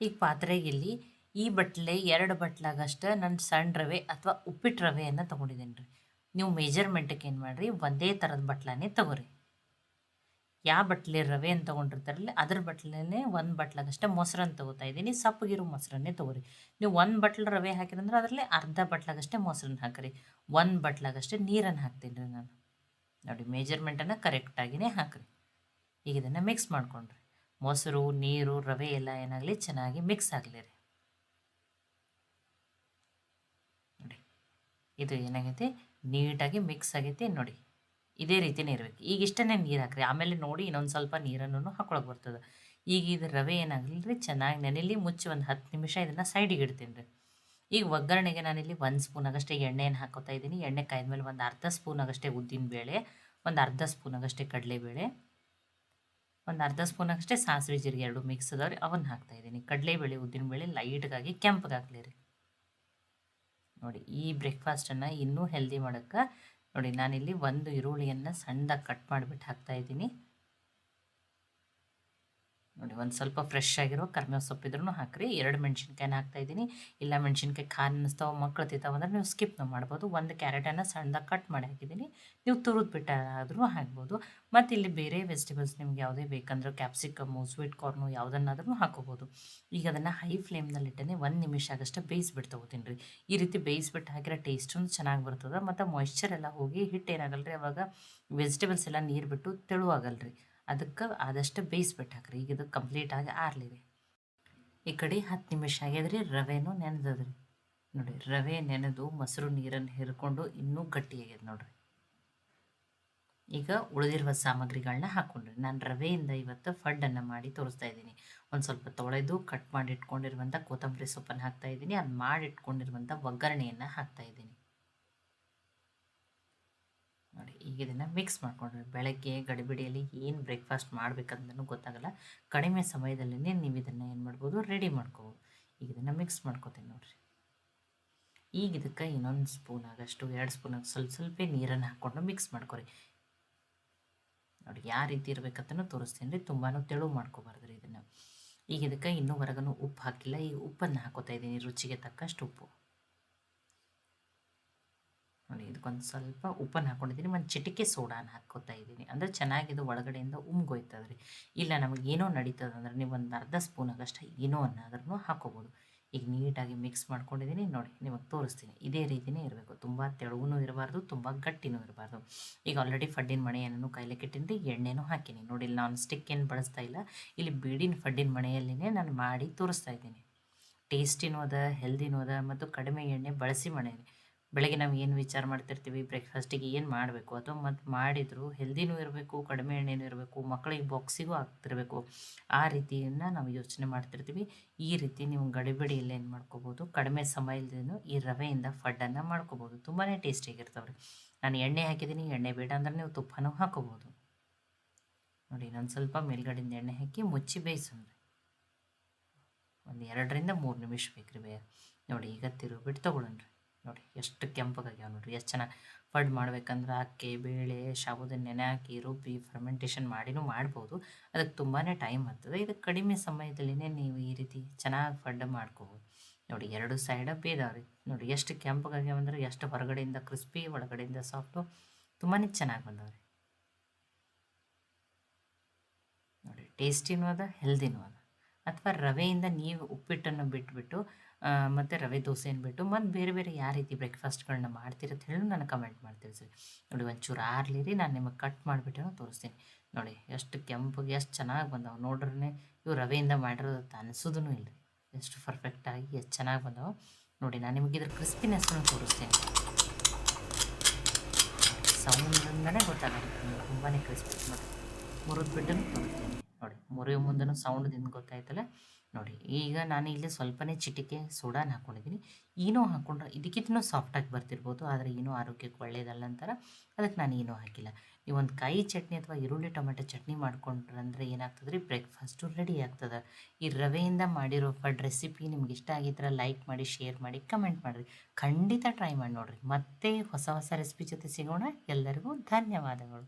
ಈಗ ಪಾತ್ರೆಗೆ ಇಲ್ಲಿ ಈ ಬಟ್ಲೆ ಎರಡು ಬಟ್ಲಾಗಷ್ಟು ನಾನು ಸಣ್ಣ ರವೆ ಅಥವಾ ಉಪ್ಪಿಟ್ಟು ರವೆಯನ್ನು ತೊಗೊಂಡಿದ್ದೀನಿ ರೀ. ನೀವು ಮೇಜರ್ಮೆಂಟಕ್ಕೆ ಏನು ಮಾಡಿರಿ, ಒಂದೇ ಥರದ ಬಟ್ಲನೇ ತೊಗೊರಿ. ಯಾವ ಬಟ್ಲೆ ರವೆಯನ್ನು ತೊಗೊಂಡಿರ್ತಾರಲ್ಲ, ಅದ್ರ ಬಟ್ಲೇ ಒಂದು ಬಟ್ಲಾಗಷ್ಟೇ ಮೊಸರನ್ನು ತೊಗೋತಾ ಇದ್ದೀನಿ, ಸಪ್ಪಗಿರೋ ಮೊಸರನ್ನೇ ತೊಗೊರಿ. ನೀವು ಒಂದು ಬಟ್ಲು ರವೆ ಹಾಕಿರಂದ್ರೆ ಅದರಲ್ಲಿ ಅರ್ಧ ಬಟ್ಲಾಗಷ್ಟೇ ಮೊಸರನ್ನ ಹಾಕಿರಿ. ಒಂದು ಬಟ್ಲಾಗಷ್ಟೇ ನೀರನ್ನು ಹಾಕ್ತೀನಿ ರೀ ನಾನು. ನೋಡಿ ಮೇಜರ್ಮೆಂಟನ್ನು ಕರೆಕ್ಟಾಗಿಯೇ ಹಾಕಿರಿ. ಈಗ ಇದನ್ನು ಮಿಕ್ಸ್ ಮಾಡ್ಕೊಂಡ್ರಿ. ಮೊಸರು, ನೀರು, ರವೆ ಎಲ್ಲ ಏನಾಗಲಿ ಚೆನ್ನಾಗಿ ಮಿಕ್ಸ್ ಆಗಲಿ ರೀ. ನೋಡಿ, ಇದು ಏನಾಗೈತಿ? ನೀಟಾಗಿ ಮಿಕ್ಸ್ ಆಗೈತಿ ನೋಡಿ. ಇದೇ ರೀತಿನೇ ಇರಬೇಕು. ಈಗ ಇಷ್ಟೇ ನೀರು ಹಾಕ್ರಿ. ಆಮೇಲೆ ನೋಡಿ ಇನ್ನೊಂದು ಸ್ವಲ್ಪ ನೀರನ್ನು ಹಾಕೊಳಕ್ಕೆ ಬರ್ತದೆ. ಈಗ ಇದು ರವೆ ಏನಾಗಲಿ ರೀ ಚೆನ್ನಾಗಿ ನೆನೆಲಿ ಮುಚ್ಚಿ ಒಂದು ಹತ್ತು ನಿಮಿಷ ಇದನ್ನು ಸೈಡಿಗೆ ಇಡ್ತೀನಿ ರೀ. ಈಗ ಒಗ್ಗರಣೆಗೆ ನಾನಿಲ್ಲಿ ಒಂದು ಸ್ಪೂನ್ ಆಗಷ್ಟೇ ಎಣ್ಣೆಯನ್ನು ಹಾಕೋತಾ ಇದ್ದೀನಿ ಎಣ್ಣೆ ಕಾಯ್ದ್ಮೇಲೆ ಒಂದು ಅರ್ಧ ಸ್ಪೂನ್ ಆಗಷ್ಟೇ ಉದ್ದಿನ ಬೇಳೆ, ಒಂದು ಅರ್ಧ ಸ್ಪೂನ್ ಆಗಷ್ಟೇ ಕಡಲೆಬೇಳೆ. ಒಂದು ಅರ್ಧ ಸ್ಪೂನ್ ಅಷ್ಟೇ ಸಾಸಿವೆ ಜೀರಿಗೆ ಎರಡು ಮಿಕ್ಸ್ ಅದಾವ್ರಿ ಅವನ್ನ ಹಾಕ್ತಾಯಿದ್ದೀನಿ ಕಡಲೆಬೇಳೆ ಉದ್ದಿನಬೇಳೆ ಲೈಟ್ಗಾಗಿ ಕೆಂಪಗಾಗಲಿ ರೀ ನೋಡಿ, ಈ ಬ್ರೇಕ್ಫಾಸ್ಟನ್ನು ಇನ್ನೂ ಹೆಲ್ದಿ ಮಾಡೋಕ್ಕೆ, ನೋಡಿ ನಾನಿಲ್ಲಿ ಒಂದು ಈರುಳ್ಳಿಯನ್ನು ಸಣ್ಣದಾಗಿ ಕಟ್ ಮಾಡಿಬಿಟ್ಟು ಹಾಕ್ತಾಯಿದ್ದೀನಿ ನೋಡಿ, ಒಂದು ಸ್ವಲ್ಪ ಫ್ರೆಶ್ ಆಗಿರೋ ಕರ್ಮೇವು ಸೊಪ್ಪಿದ್ರೂ ಹಾಕ್ರಿ. ಎರಡು ಮೆಣಸಿನ್ಕಾಯಿನ ಹಾಕ್ತಾಯಿದ್ದೀನಿ ಇಲ್ಲ ಮೆಣಸಿನ್ಕಾಯಿ ಖಾರ ಅನ್ನಿಸ್ತಾವೆ ಮಕ್ಕಳು ತಿಂತಾವೆ ಅಂದರೆ ನೀವು ಸ್ಕಿಪ್ನ ಮಾಡ್ಬೋದು. ಒಂದು ಕ್ಯಾರೆಟನ್ನು ಸಣ್ಣದಾಗಿ ಕಟ್ ಮಾಡಿ ಹಾಕಿದ್ದೀನಿ. ನೀವು ತುರಿದು ಬಿಟ್ಟಾದ್ರೂ ಹಾಕ್ಬೋದು. ಮತ್ತು ಇಲ್ಲಿ ಬೇರೆ ವೆಜಿಟೇಬಲ್ಸ್ ನಿಮ್ಗೆ ಯಾವುದೇ ಬೇಕಂದ್ರೆ ಕ್ಯಾಪ್ಸಿಕಮ್ಮು ಸ್ವೀಟ್ ಕಾರ್ನು ಯಾವುದನ್ನಾದ್ರೂ ಹಾಕೋಬೋದು. ಈಗ ಅದನ್ನು ಹೈ ಫ್ಲೇಮ್ನಲ್ಲಿಟ್ಟೆ ಒಂದು ನಿಮಿಷ ಆಗಷ್ಟೇ ಬೇಯಿಸ್ಬಿಟ್ಟು ತೊಗೋತೀನಿ ರೀ. ಈ ರೀತಿ ಬೇಯಿಸ್ಬಿಟ್ಟು ಹಾಕಿರೋ ಟೇಸ್ಟೂ ಚೆನ್ನಾಗಿ ಬರ್ತದೆ. ಮತ್ತು ಮಾಯ್ಶ್ಚರ್ ಎಲ್ಲ ಹೋಗಿ ಹಿಟ್ಟು ಏನಾಗಲ್ಲ ರೀ ಅವಾಗ ವೆಜಿಟೇಬಲ್ಸ್ ಎಲ್ಲ ನೀರು ಬಿಟ್ಟು ತೆಳುವಾಗಲ್ಲ ರೀ ಅದಕ್ಕೆ ಆದಷ್ಟು ಬೇಯಿಸ್ಬಿಟ್ಟು ಹಾಕ್ರಿ. ಈಗ ಇದು ಕಂಪ್ಲೀಟಾಗಿ ಆರ್ಲಿರಿ ಈ ಕಡೆ ಹತ್ತು ನಿಮಿಷ ಆಗ್ಯದ್ರಿ, ರವೆನೂ ನೆನೆದದ್ರಿ. ನೋಡಿ, ರವೆ ನೆನೆದು ಮೊಸರು ನೀರನ್ನು ಹಿರ್ಕೊಂಡು ಇನ್ನೂ ಗಟ್ಟಿಯಾಗ್ಯದ ನೋಡ್ರಿ. ಈಗ ಉಳಿದಿರುವ ಸಾಮಗ್ರಿಗಳನ್ನ ಹಾಕ್ಕೊಂಡ್ರಿ ನಾನು ರವೆಯಿಂದ ಇವತ್ತು ಫಡ್ಡನ್ನು ಮಾಡಿ ತೋರಿಸ್ತಾ ಇದ್ದೀನಿ. ಒಂದು ಸ್ವಲ್ಪ ತೊಳೆದು ಕಟ್ ಮಾಡಿ ಇಟ್ಕೊಂಡಿರುವಂಥ ಕೊತ್ತಂಬರಿ ಸೊಪ್ಪನ್ನು ಹಾಕ್ತಾ ಇದ್ದೀನಿ. ಅದು ಮಾಡಿ ಇಟ್ಕೊಂಡಿರುವಂಥ ಒಗ್ಗರಣೆಯನ್ನು ಹಾಕ್ತಾ ಇದ್ದೀನಿ. ನೋಡಿ, ಈಗ ಇದನ್ನು ಮಿಕ್ಸ್ ಮಾಡ್ಕೊಂಡ್ರಿ ಬೆಳಗ್ಗೆ, ಗಡಿಬಿಡಿಯಲ್ಲಿ ಏನು ಬ್ರೇಕ್ಫಾಸ್ಟ್ ಮಾಡಬೇಕಂತನೂ ಗೊತ್ತಾಗಲ್ಲ. ಕಡಿಮೆ ಸಮಯದಲ್ಲೇ ನೀವು ಇದನ್ನು ಏನು ಮಾಡ್ಬೋದು ರೆಡಿ ಮಾಡ್ಕೋಬೋದು. ಈಗ ಇದನ್ನು ಮಿಕ್ಸ್ ಮಾಡ್ಕೋತೀನಿ ನೋಡಿರಿ. ಈಗ ಇದಕ್ಕೆ ಇನ್ನೊಂದು ಸ್ಪೂನ್ ಆಗಷ್ಟು, ಎರಡು ಸ್ಪೂನ್ ಸ್ವಲ್ಪ ಸ್ವಲ್ಪ ನೀರನ್ನು ಹಾಕ್ಕೊಂಡು ಮಿಕ್ಸ್ ಮಾಡ್ಕೊರಿ. ನೋಡಿ, ಯಾವ ರೀತಿ ಇರಬೇಕಂತ ತೋರಿಸ್ತೀನಿ ರೀ. ತುಂಬಾ ತೆಳು ಮಾಡ್ಕೋಬಾರ್ದು ರೀ ಇದನ್ನು. ಈಗ ಇದಕ್ಕೆ ಇನ್ನೂ ಹೊರಗನು ಉಪ್ಪು ಹಾಕಿಲ್ಲ. ಈಗ ಉಪ್ಪನ್ನು ಹಾಕೋತಾ ಇದ್ದೀನಿ ರುಚಿಗೆ ತಕ್ಕಷ್ಟು ಉಪ್ಪು. ನೋಡಿ, ಇದಕ್ಕೊಂದು ಸ್ವಲ್ಪ ಉಪ್ಪನ್ನು ಹಾಕ್ಕೊಂಡಿದ್ದೀನಿ ಒಂದು ಚಿಟಿಕೆ ಸೋಡಾನ ಹಾಕ್ಕೊತಾ ಇದ್ದೀನಿ. ಅಂದರೆ ಚೆನ್ನಾಗಿದು ಒಳಗಡೆಯಿಂದ ಉಮ್ಗೋಯ್ತದ್ರಿ. ಇಲ್ಲ, ನಮಗೆ ಏನೋ ನಡೀತದೆ ಅಂದರೆ ನೀವು ಒಂದು ಅರ್ಧ ಸ್ಪೂನ್ ಆಗಷ್ಟು ಏನೋ ಅನ್ನಾದ್ರೂ ಹಾಕೋಬೋದು. ಈಗ ನೀಟಾಗಿ ಮಿಕ್ಸ್ ಮಾಡ್ಕೊಂಡಿದ್ದೀನಿ. ನೋಡಿ, ನಿಮಗೆ ತೋರಿಸ್ತೀನಿ. ಇದೇ ರೀತಿಯೇ ಇರಬೇಕು. ತುಂಬ ತೆಳುಗೂ ಇರಬಾರ್ದು, ತುಂಬ ಗಟ್ಟಿನೂ ಇರಬಾರ್ದು. ಈಗ ಆಲ್ರೆಡಿ ಫಡ್ಡಿನ ಮಣೆಯನ್ನು ಕಾಯ್ಲಿಕ್ಕೆ ಕಿಟ್ಟಿಂದು ಎಣ್ಣೆನೂ ಹಾಕಿನಿ. ನೋಡಿ, ಇಲ್ಲಿ ನಾನು ಸ್ಟಿಕ್ ಏನು ಬಳಸ್ತಾ ಇಲ್ಲ. ಇಲ್ಲಿ ಬೀಡಿನ ಫಡ್ಡಿನ ಮಣೆಯಲ್ಲಿನೇ ನಾನು ಮಾಡಿ ತೋರಿಸ್ತಾ ಇದ್ದೀನಿ. ಟೇಸ್ಟಿನೂ ಅದ ಹೆಲ್ದಿನೂ ಅದ, ಮತ್ತು ಕಡಿಮೆ ಎಣ್ಣೆ ಬಳಸಿ ಮಣೆ ಬೆಳಗ್ಗೆ ನಾವು ಏನು ವಿಚಾರ ಮಾಡ್ತಿರ್ತೀವಿ ಬ್ರೇಕ್ಫಾಸ್ಟಿಗೆ ಏನು ಮಾಡಬೇಕು? ಅಥವಾ ಮತ್ತು ಮಾಡಿದ್ರು ಹೆಲ್ದಿನೂ ಇರಬೇಕು, ಕಡಿಮೆ ಎಣ್ಣೆನೂ ಇರಬೇಕು ಮಕ್ಕಳಿಗೆ ಬಾಕ್ಸಿಗೂ ಆಗ್ತಿರಬೇಕು. ಆ ರೀತಿಯನ್ನು ನಾವು ಯೋಚನೆ ಮಾಡ್ತಿರ್ತೀವಿ. ಈ ರೀತಿ ನೀವು ಗಡಿಬಿಡಿಯಲ್ಲಿ ಏನು ಮಾಡ್ಕೋಬೋದು? ಕಡಿಮೆ ಸಮಯದಿಂದ ಈ ರವೆಯಿಂದ ಫಡ್ಡನ್ನು ಮಾಡ್ಕೋಬೋದು. ತುಂಬಾ ಟೇಸ್ಟಿಯಾಗಿರ್ತವ್ರಿ ನಾನು ಎಣ್ಣೆ ಹಾಕಿದ್ದೀನಿ, ಎಣ್ಣೆ ಬೇಡ ಅಂದ್ರೆ ನೀವು ತುಪ್ಪನೂ ಹಾಕೋಬೋದು. ನೋಡಿ, ಇನ್ನೊಂದು ಸ್ವಲ್ಪ ಮೇಲ್ಗಡೆಯಿಂದ ಎಣ್ಣೆ ಹಾಕಿ ಮುಚ್ಚಿ ಬೇಯಿಸೋಣ. ಒಂದು ಎರಡರಿಂದ ಮೂರು ನಿಮಿಷ ಬೇಕ್ರಿ ಬೇಯ ನೋಡಿ, ಈಗ ತಿರುಗಿಬಿಟ್ಟು ತೊಗೊಳಣ್ರಿ ನೋಡಿ, ಎಷ್ಟು ಕೆಂಪಗಾಗ್ಯಾವ ನೋಡಿರಿ, ಎಷ್ಟು ಚೆನ್ನಾಗಿ ಫಡ್ ಮಾಡ್ಬೇಕಂದ್ರೆ ಅಕ್ಕಿ, ಬೇಳೆ ಶಾಬುದನ್ನ ನೆನೆ ಹಾಕಿ, ರುಬ್ಬಿ ಫರ್ಮೆಂಟೇಷನ್ ಮಾಡಿನೂ ಮಾಡ್ಬೋದು. ಅದಕ್ಕೆ ತುಂಬಾ ಟೈಮ್ ಆಗ್ತದೆ. ಇದು ಕಡಿಮೆ ಸಮಯದಲ್ಲಿನೇ ನೀವು ಈ ರೀತಿ ಚೆನ್ನಾಗಿ ಫಡ್ ಮಾಡ್ಕೋಬೋದು. ನೋಡಿ, ಎರಡು ಸೈಡ ಬೇದಾವ್ರಿ ನೋಡಿ, ಎಷ್ಟು ಕೆಂಪಗಾಗ್ಯಾವಂದ್ರೆ ಎಷ್ಟು ಹೊರಗಡೆಯಿಂದ ಕ್ರಿಸ್ಪಿ ಒಳಗಡೆಯಿಂದ ಸಾಫ್ಟು ತುಂಬಾ ಚೆನ್ನಾಗಿ ಬಂದವ್ರಿ ನೋಡಿ ಟೇಸ್ಟಿನೂ ಅದ ಹೆಲ್ದಿನೂ ಅದ. ಅಥವಾ ರವೆಯಿಂದ ನೀವು ಉಪ್ಪಿಟ್ಟನ್ನು ಬಿಟ್ಬಿಟ್ಟು ಮತ್ತು ರವೆ ದೋಸೆಯನ್ನು ಬಿಟ್ಟು, ಮತ್ತು ಬೇರೆ ಬೇರೆ ಯಾವ ರೀತಿ ಬ್ರೇಕ್ಫಾಸ್ಟ್ಗಳನ್ನ ಮಾಡ್ತೀರಂತ ಹೇಳಿ ನನಗೆ ಕಮೆಂಟ್ ಮಾಡಿ ತಿಳಿಸಿ ನೋಡಿ ಒಂಚೂರು ಆರ್ಲಿರಿ ನಾನು ನಿಮಗೆ ಕಟ್ ಮಾಡಿಬಿಟ್ಟು ತೋರಿಸ್ತೀನಿ. ನೋಡಿ ಎಷ್ಟು ಕೆಂಪಗೆ ಎಷ್ಟು ಚೆನ್ನಾಗಿ ಬಂದವು. ನೋಡ್ರೇ ಇವು ರವೆಯಿಂದ ಮಾಡಿರೋದು ಅನಿಸೋದೂ ಇಲ್ಲ ಎಷ್ಟು ಪರ್ಫೆಕ್ಟಾಗಿ ಎಷ್ಟು ಚೆನ್ನಾಗಿ ಬಂದವು. ನೋಡಿ ನಾನು ನಿಮಗೆ ಇದ್ರ ಕ್ರಿಸ್ಪಿನೆಸ್ನು ತೋರಿಸ್ತೀನಿ. ಸೌಂಡಿಂದನೇ ಗೊತ್ತಾಗುತ್ತೆ. ತುಂಬಾ ಕ್ರಿಸ್ಪಿ ನೋಡಿ ಮುರಿದು ಬಿಟ್ಟು ತೋರಿಸ್ತೀನಿ. ನೋಡಿ ಮುರಿಯೋ ಸೌಂಡ್ ಸೌಂಡ್ದಿಂದ ಗೊತ್ತಾಯ್ತಲ್ಲ? ನೋಡಿ, ಈಗ ನಾನು ಇಲ್ಲಿ ಸ್ವಲ್ಪನೇ ಚಿಟಿಕೆ ಸೋಡಾನ ಹಾಕ್ಕೊಂಡಿದ್ದೀನಿ ಏನೋ ಹಾಕ್ಕೊಂಡ್ರೆ ಇದಕ್ಕಿಂತನೂ ಸಾಫ್ಟಾಗಿ ಬರ್ತಿರ್ಬೋದು, ಆದರೆ ಏನೂ ಆರೋಗ್ಯಕ್ಕೆ ಒಳ್ಳೆಯದಲ್ಲ ಅಂತಾರೆ. ಅದಕ್ಕೆ ನಾನು ಏನೂ ಹಾಕಿಲ್ಲ. ನೀವು ಒಂದು ಕಾಯಿ ಚಟ್ನಿ ಅಥವಾ ಈರುಳ್ಳಿ ಟೊಮೆಟೊ ಚಟ್ನಿ ಮಾಡ್ಕೊಂಡ್ರಂದ್ರೆ ಏನಾಗ್ತದೆ ರೀ ಬ್ರೇಕ್ಫಾಸ್ಟು ರೆಡಿ ಆಗ್ತದೆ. ಈ ರವೆಯಿಂದ ಮಾಡಿರೋ ಫಡ್ ರೆಸಿಪಿ ನಿಮ್ಗೆ ಇಷ್ಟ ಆಗಿದ್ರೆ ಲೈಕ್ ಮಾಡಿ ಶೇರ್ ಮಾಡಿ ಕಮೆಂಟ್ ಮಾಡಿರಿ. ಖಂಡಿತ ಟ್ರೈ ಮಾಡಿ ನೋಡಿರಿ. ಮತ್ತೆ ಹೊಸ ಹೊಸ ರೆಸಿಪಿ ಜೊತೆ ಸಿಗೋಣ. ಎಲ್ಲರಿಗೂ ಧನ್ಯವಾದಗಳು.